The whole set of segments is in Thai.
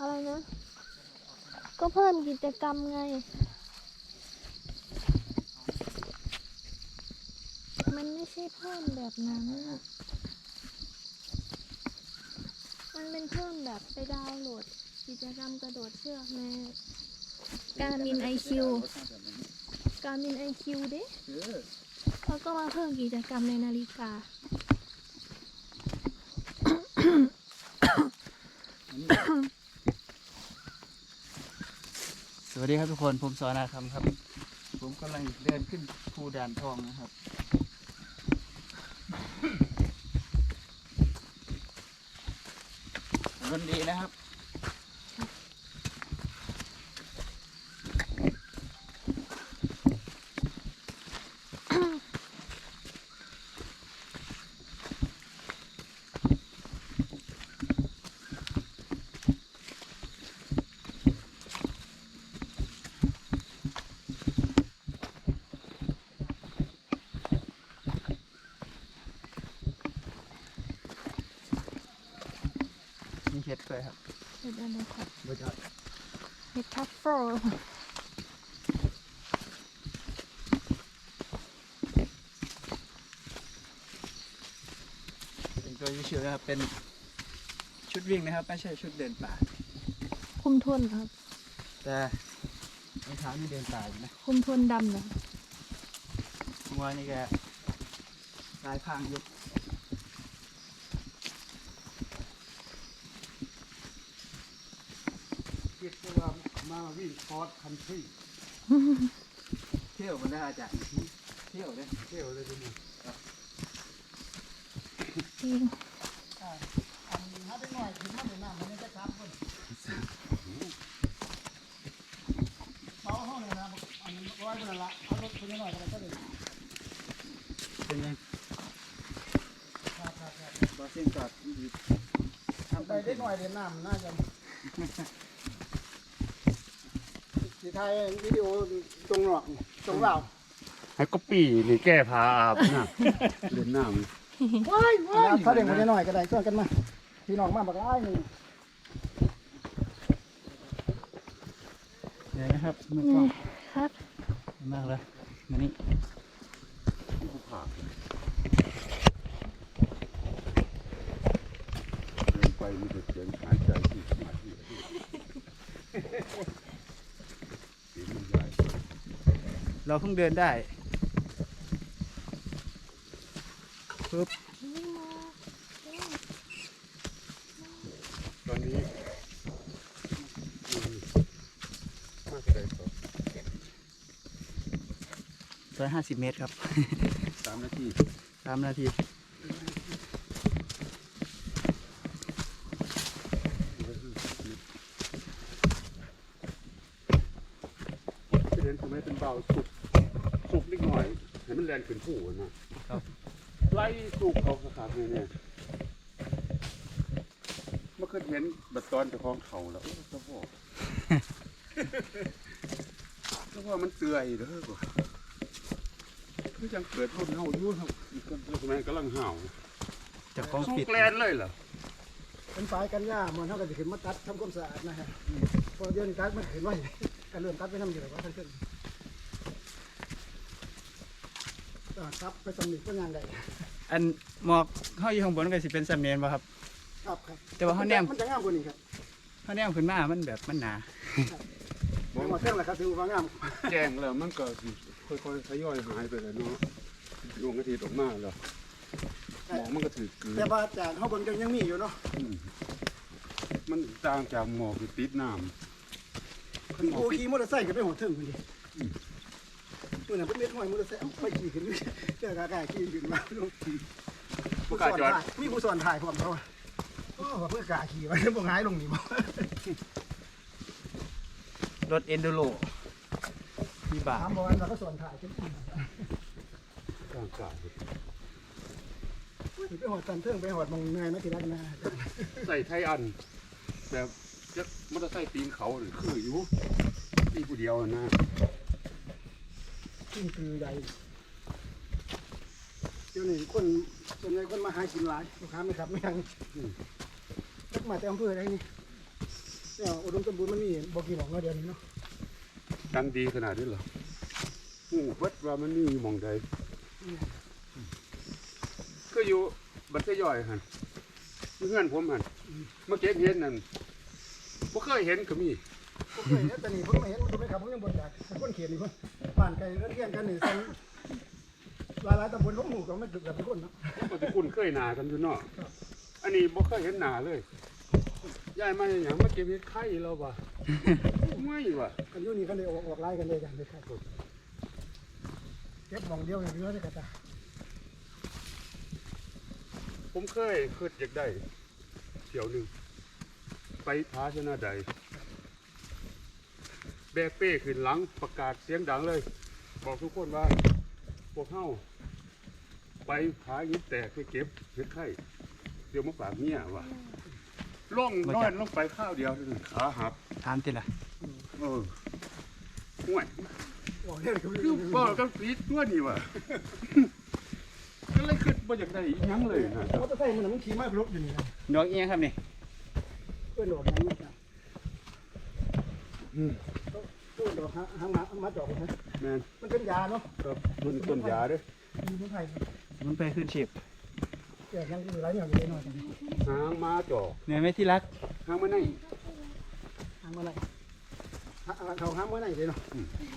อะไรนะ ก็เพิ่มกิจกรรมไง มันไม่ใช่เพิ่มแบบนั้น มันเป็นเพิ่มแบบไปดาวน์โหลด กิจกรรมกระโดดเชือกในการมินไอคิว การมินไอคิวเดิแล้วก็มาเพิ่มกิจกรรมในนาฬิกา วัสดีครับทุกคนผมสอนาคำครับ ผมกำลังเดินขึ้นภูด่านทองนะครับ วันดีนะครับ มีเห็ดด้วยครับเห็ดอะไรครับบจักเห็ดทัฟเฟิลเป็นตัวยูชิวนะครับ เป็นชุดวิ่งนะครับ ไม่ใช่ชุดเดินป่า คุมทนครับ แต่รองเท้านี่เดินป่าอยู่นะคุมทนดำเหรองัวนี่แกลายพรางยุบ คิดว่า มาวิ่งคอร์สคันทรีเที่ยวมันได้อาจารย์เที่ยวเลยเที่ยวเลยทีนี้จริงอันหาได้หน่อยถึงมันในน้ำมันจะครับคนเป้าห้องเลยนะอันร้อยคนละเอารถคนหน่อยกันก็ได้เป็นยังครับครับครับบอสซิ่งจอดอยู่ทำไปได้หน่อยเดี๋ยวน้ำน่าจะ สีไทยวิดีโอตรงหลอกตรงเราให้ก็ปีนี่แก้พาอาบนะเล่นน้ำว้ายว้ายเขาเด็กคนหน่อยก็ได้ช่วยกันมาพี่น้องมาบักไล่หนึ่งเดี๋ยวนะครับมือนี่กล้องครับมากเลยมานี่เดินไปมีแต่เสียงหายใจที่มาที่เสียงมันใหญ่ เราเพิ่งเดินได้ปึ๊บนี่มาตอนนี้มากเลยต่อร้อยห้าสิบเมตรครับ สามนาทีสามนาที เดินทำให้เป็นเบาสุกสุกนิดหน่อยให้มันแรงขึ้นผู้นะไล่สุกเขาสถานที่เนี่ยเมื่อคืนเห็นบัดตอนเจะคล้าของเขาแล้วโอ้เจ้าพ่อเจ้าพ่อมันเสื่อยเด้อกว่าคือยังเกิดรุ่นเฮาอยู่ครับอีกคนสมัยกำลังห่าวจากกล้องสุปิดกแลนเลยเหรอเป็นฝ่ายกันย่ามันเท่ากับจะขึ้นมาตัดทำความสะอาดนะฮะพอเดือนตัดมันเห็นไว้ กันเริ่มตัดไปทำอยู่แล้วว่าท่านขึ้นครับไปสำนึกก็งานใดอันหมอกเข้าอยู่ข้างบนก็สิเป็นสามเมตรป่ะครับ ครับครับแต่ว่าเขาแนม มันจะงามกว่านี้ครับเขาแนมขึ้นมามันแบบมันหนาไม่หมดเรื่องแหละครับถือว่างามแจ้งแล้วมันก็สิค่อยๆทยอยหายไปแล้วเนาะดวงอาทิตย์ออกมาแล้วหมอกมันก็ถือเกลืแต่อว่าจากเขาเบิ่งยังมีอยู่เนาะมันต่างจากหมอกที่ติดน้ โอ้ขี่มอเตอร์ไซค์ก็ไปหัวเทิงคนเดียวเมื่อนั้นเป็นเม็ดหอยมอเตอร์ไซค์เอาไปขี่ขึ้นเจอกากาขี่ขึ้นมาลงขี่ผู้สอนถ่ายมีผู้สอนถ่ายพร้อมเขาอะโอ้ว่าเพื่อกาขี่ไว้บ่หายลงนี่บ่รถเอนดูโรมีบาทถามบอกว่าเราก็สอนถ่ายจนำต่างกายไปหอดตันเทิงไปหอดมองเงยมาทีละนะใส่ไทยอันแบบจะมอเตอร์ไซค์ตีนเขาหรือคืออยู่ตีผู้เดี ยวนะขึ้นคือใหญ่เดี๋ยวนี้คนส่วนใหญ่คนมาหากินหลายลูกค้าไม่ครับไม่ยังทักมาแต่อำเภออะไรนี่เนี่ยอุดมสมบูรณ์มันมีบ่กี่หม่องเนาะเดี๋ยวนี้เนาะดังดีขนาดนี้เหรอหูเบิดว่ามันนี่หมองใดก็อยู่บันเทย่อยหันอยู่เงื่อนผมหันเมื่อเก็บเห็นนั่นบ่เคยเห็นก็มี ผมเคยเห็นแต่นี่ผมไม่เห็นมันไม่ครับผมยังบ่อยากเป็นคนเขียนนี่เพิ่นบ้านไกลเรือนเคียงกันนี่ซั่นหลายๆตำบลล้มหมู่ก็ไม่ตึกแบบเป็นคนเนาะก็จะคุ้นเคยหนากันอยู่เนาะอันนี้บ่เคยเห็นหนาเลยยายมาอย่างมาเก็บเห็ดไข่เราบ่ไม่ว่ะกันอยู่นี่กันเลยออกออกไล่กันเลยกันเลยครับเก็บหมองเดียวอย่างเดียวเลยกะตาผมเคยคิดอยากได้เที่ยวหนึงไปพาชนะใด บกเป้ขึ้นหลังประกาศเสียงดังเลย บอกทุกคนว่าพวกเฮาไปขายยิบแตกไปเก็บเห็ดไข่เดี๋ยวมาฝากเมียว่ะล่องน้อยลงไปข้าวเดียวนี่ขาหักถามติล่ะเออห่วยออกเดียวก็คือบ่กันผีตัวนี่ว่ะก็เลยคิดบ่อยากได้อีหยังเลยนะมอเตอร์ไซค์มันน่ะมันขี่มาพลบอยู่นี่นะดอกเอียงครับนี่เพื่อนดอกนั้นนะเพื่ อนดอกหาหามามาดอกนะแม่นมันเป็นยาเนาะครับต้นต้นยาเด้อมีคนไทยมันไปขึ้นชีพแก่ยังอยู่หลายอย่างอยู่เลยหน่อยกันหางมาจอกเหนื่อยไหมที่รักหางมาไหนหางมาไหนเขาหางมาไหนเลยเนาะ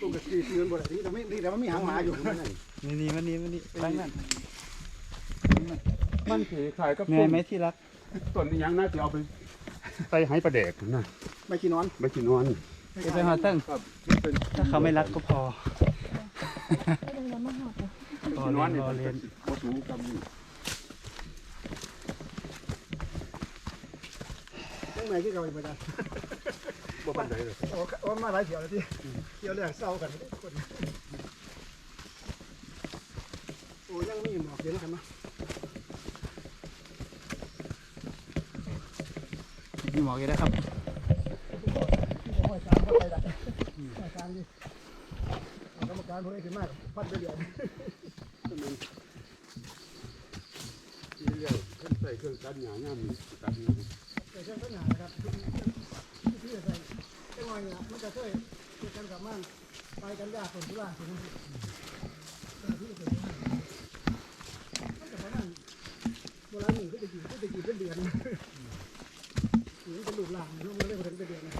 ตุ้งกับสีเงินบ่ได้ที่แต่ไม่ที่แต่ว่ามีหางมาอยู่มาไหนนี่นี่มันนี่มันนี่ไปนั่นมันสิขายกับเหนื่อยไหมที่รักต้นอีหยังน่าจะเอาไปใส่ให้ปลาแดกนะไม่ขี้นอนไม่กินนอน จะไปหอเติ้งครับมันเป็นถ้าเขาไม่รักก็พอไม่ได้ยังมาหอดเลยรอกินนอนเรีนี่ยนรอมันเรีเป็ยนนบ่สูงกับนี่ยังไงที่เราไปจ้ะบ่ปานใดเลยโอ้โอ้มาหลายเที่ยวแล้วที่เที่ยวแรกเศร้ากันคนโอ้ยังมีหมอกเย็นกันมั้ยมีหมอกอยู่นะครับผมว่าจานก็ ไปได้จานดิกรรมการพวกนี้ขึ้นมากพันไปเดือนที่เรียกเพิ่นใส่เครื่องตัดหญ้ายามนี้ตัดหญ้าแต่เช่นปัญหานะครับที่ที่ใส่ไอ้งอยเนี่ยมันจะเคยเกิดการกลับมาไปกันยากคนทุล่าคนนั้นที่จะเป็นมันจะเพราะนั้นโบราณหนึ่งก็จะอยู่ก็จะอยู่เป็นเดือนอยู่เป็นลูกหลานลูกไม่ได้เป็นเดือนนะ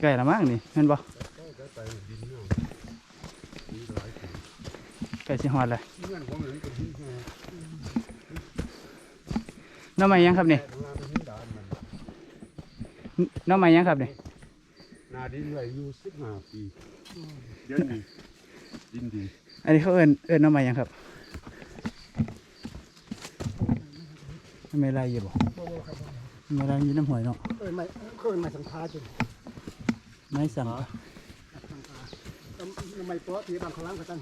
ใกล้ละมั้งนี่เห็นบ่ก็จะไปดินเนาะมีหลายคนใกล้สิฮอดเลยเงื่อนผมเห็นเป็นหินแห่น้ำใหม่ยังครับนี่ข้างล่างเป็นหินดานมันน้ำใหม่ยังครับนี่นาดินไว้อยู่สิบห้าปีเดี๋ยวนี้ดินดี อันนี้เขาเอิ้นเอิ้นน้ำใหม่ยังครับน้ำใหม่ไรอยู่บ่โบโบครับน้ำใหม่ไรอยู่น้ำหวยเนาะเออไม่เคยไม่สังพาจริง ไม่สั่งสังพาแล้วไม่เปาะที่บางเขาล้างกันตั้ง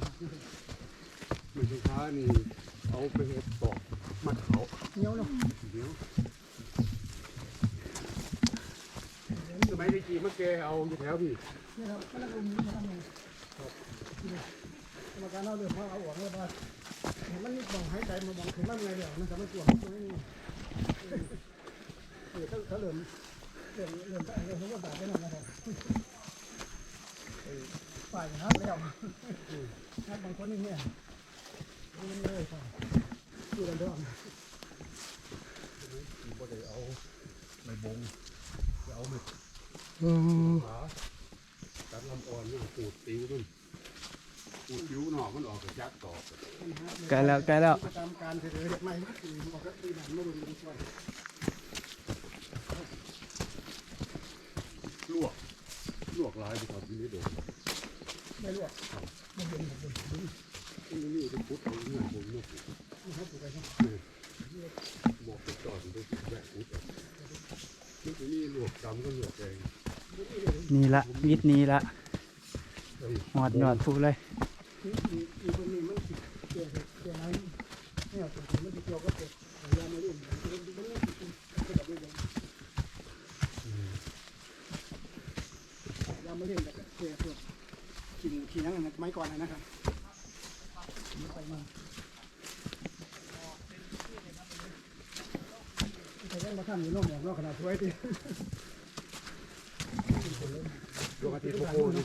มันสินค้านี่เอาไปเฮ็ดตอกมัดเขาเหนียวเนาะเดี๋ยวสมัยที่กี่มาแกเอาอยู่แถวพี่นี่ครับก็นั่งอุ้มนี่ทำไงกรรมการเอาเรื่องมาเอาออกเลยว่าเห็นมันมีบ่องหายใจมาบ่องถึงมันไงเดี๋ยวมันจะไม่กลัวมันไม่มีเออเขาเขา เริ่มเริ่มเริ่มเริ่มเขาก็ด่าไปนั่นนะครับฝ่ายนะครับแล้วนักบางคนนี่เนี่ยมันเลยฝ่ายอยู่กันเดิมบ่ได้เอาไม่บงจะเอาไม่ขาตัดลำอ่อนเนี่ยปูดติวมันปูดผิวหนอกมันออกกับยักษ์ตอกใกลแล้วใกลแล้วตามการเสนอเด็กใหม่ออกก็ตีหนังไม่รุนแรงช่ว ลวก ลวกหลายไปครับนี่เด็กไม่รู้ไม่เห็นผมที่นี่จะพุดเอาเงื่อนบนเนี่ยไม่ให้ถูกไปครับบอกไปจอดไปแวะพุดนี่ที่นี่ลวกดำก็ลวกแดงนี่ละวิทย์นี้ละหอดหยอดฟูเลยอีอีอีตรงนี้มันเกี่ยวเกี่ยวอะไรเนี่ยผมมันเกี่ยวกับเด็กยามาเล่มั เป็นเรื่องที่เป็นแบบนี้ยามาเล่นแบบเกี่ยวกับขี่ขี่นั่งไม้ก่อนนะครับไปมาไปยังมาทำอยู่นอกหมอกนอกขนาดช่วยดิดวงอาทิตย์โอ้โหนี่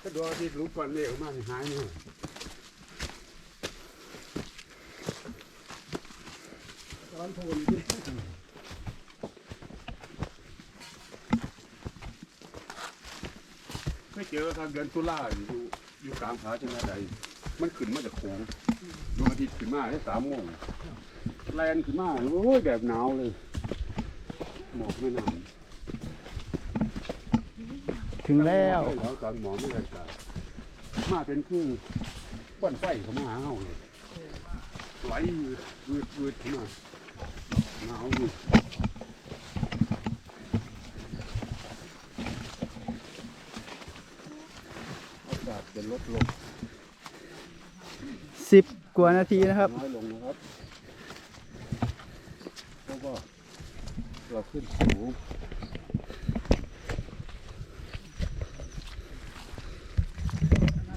ถ้าดวงอาทิตย์รู้ก่อนเมฆออกมานี่หายเนี่ยร้อนโพนดิ ไม่ เจอครับเดือนตุลาอยู่อยู่กลางผาจังหวัดใด มันขึ้นมาจากโขงดวงอาทิตย์ขึ้นมาได้สามโมงแลนขึ้นมาโอ้ยแบบหนาวเลยหมอกไม่นานถึงแล้วหลังจากหมอกไม่ได้กามาเป็นคือควันไฟเขามาหาเฮาเลยไหลวืดวืดขึ้นมาหนาวอยู่ อากาศจะลดลงสิบกว่านาทีนะครับ น้อยลงนะครับเพราะว่าเราขึ้นสูง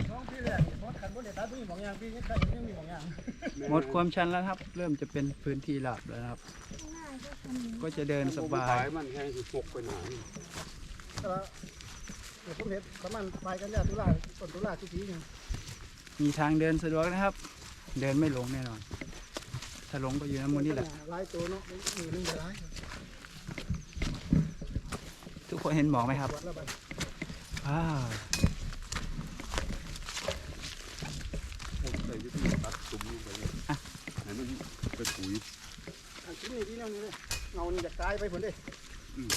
ท้องพี่แหละมดขันมดเดี๋ยวตาพี่บอกอย่างพี่ยังใครยังมีบอกอย่างหมดความชันแล้วครับ เริ่มจะเป็นพื้นที่ราบแล้วนะครับข้างหน้าก็ทำอย่างนี้ก็จะเดินสบาขายยมันแห้งสิปกไปหนา แต่ว่า เดี๋ยวผมเห็นประมาณปลายกันยาตุลาต้นตุลาทุกทีนึงมีทางเดินสะดวกนะครับ เดินไม่หลงแน่นอน ถ้าหลงก็อยู่น้ำมูลนี่แหละลายตัวเนาะมือนึงจะลายทุกคนเห็นหมอกไหมครับวัดแล้วบัดอ้าวใส่ยุทธตัดตุ้มลงไปเลยให้มันไปปุ๋ยอันที่นี่ที่นั่นนี่เลยเงานี่จะกลายไปผลเด้อืม